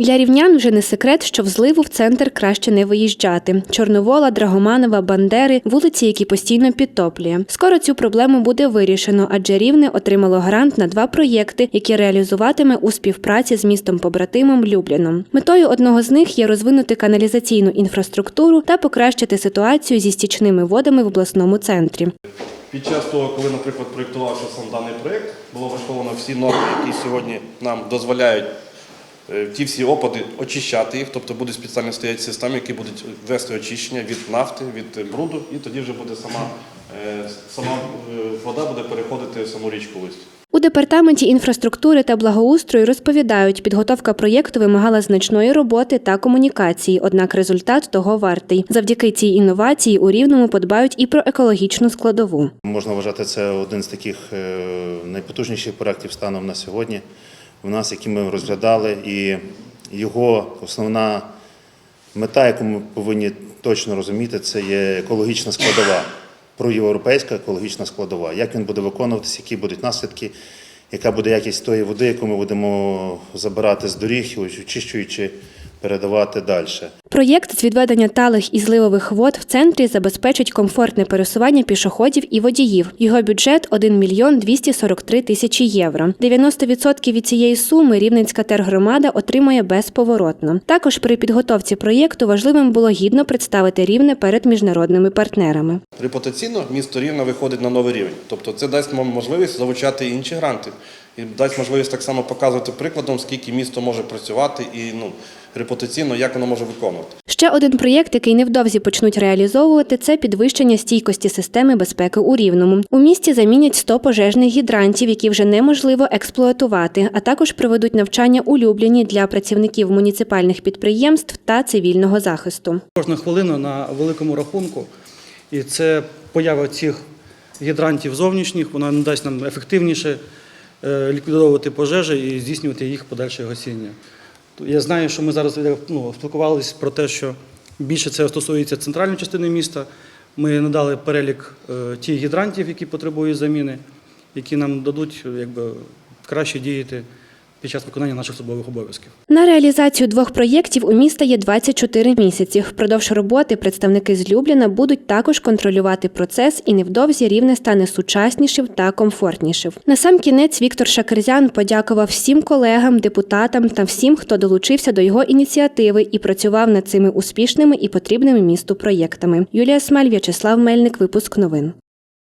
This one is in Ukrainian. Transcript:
Для рівнян вже не секрет, що в зливу в центр краще не виїжджати. Чорновола, Драгоманова, Бандери вулиці, які постійно підтоплює. Скоро цю проблему буде вирішено, адже рівне отримало грант на два проєкти, які реалізуватиме у співпраці з містом побратимом Любляном. Метою одного з них є розвинути каналізаційну інфраструктуру та покращити ситуацію зі стічними водами в обласному центрі. Під час того, коли, наприклад, проєктувався сам даний проєкт, було враховано всі норми, які сьогодні нам дозволяють ті всі опади очищати їх, тобто будуть спеціально стояти системи, які будуть вести очищення від нафти, від е, бруду, і тоді вже буде сама, е, сама е, вода буде переходити в саму річку лист. У департаменті інфраструктури та благоустрою розповідають, підготовка проєкту вимагала значної роботи та комунікації, однак результат того вартий. Завдяки цій інновації у рівному подбають і про екологічну складову. Можна вважати це один з таких е, найпотужніших проєктів станом на сьогодні в нас, які ми розглядали, і його основна мета, яку ми повинні точно розуміти, це є екологічна складова, проєвропейська екологічна складова. Як він буде виконуватися, які будуть наслідки, яка буде якість тої води, яку ми будемо забирати з доріг, очищуючи, передавати далі. Проєкт з відведення талих і зливових вод в центрі забезпечить комфортне пересування пішоходів і водіїв. Його бюджет 1 мільйон 243 тисячі євро. 90% від цієї суми Рівненська тергромада отримує безповоротно. Також при підготовці проєкту важливим було гідно представити рівне перед міжнародними партнерами. Репутаційно місто Рівне виходить на новий рівень. Тобто це дасть можливість залучати інші гранти. І дасть можливість так само показувати прикладом, скільки місто може працювати і ну, репутаційно, як воно може виконувати. Ще один проєкт, який невдовзі почнуть реалізовувати, це підвищення стійкості системи безпеки у Рівному. У місті замінять 100 пожежних гідрантів, які вже неможливо експлуатувати, а також проведуть навчання улюблені для працівників муніципальних підприємств та цивільного захисту. Кожна хвилина на великому рахунку, і це поява цих гідрантів зовнішніх, вона надасть нам ефективніше ліквідовувати пожежі і здійснювати їх подальше гасіння. Я знаю, що ми зараз ну, спілкувалися про те, що більше це стосується центральної частини міста. Ми надали перелік е, тих гідрантів, які потребують заміни, які нам дадуть якби, краще діяти під час виконання наших службових обов'язків. На реалізацію двох проєктів у міста є 24 місяці. Впродовж роботи представники з Любліна будуть також контролювати процес, і невдовзі рівне стане сучаснішим та комфортнішим. На сам кінець Віктор Шакерзян подякував всім колегам, депутатам та всім, хто долучився до його ініціативи і працював над цими успішними і потрібними місту проєктами. Юлія Смаль, В'ячеслав Мельник, випуск новин.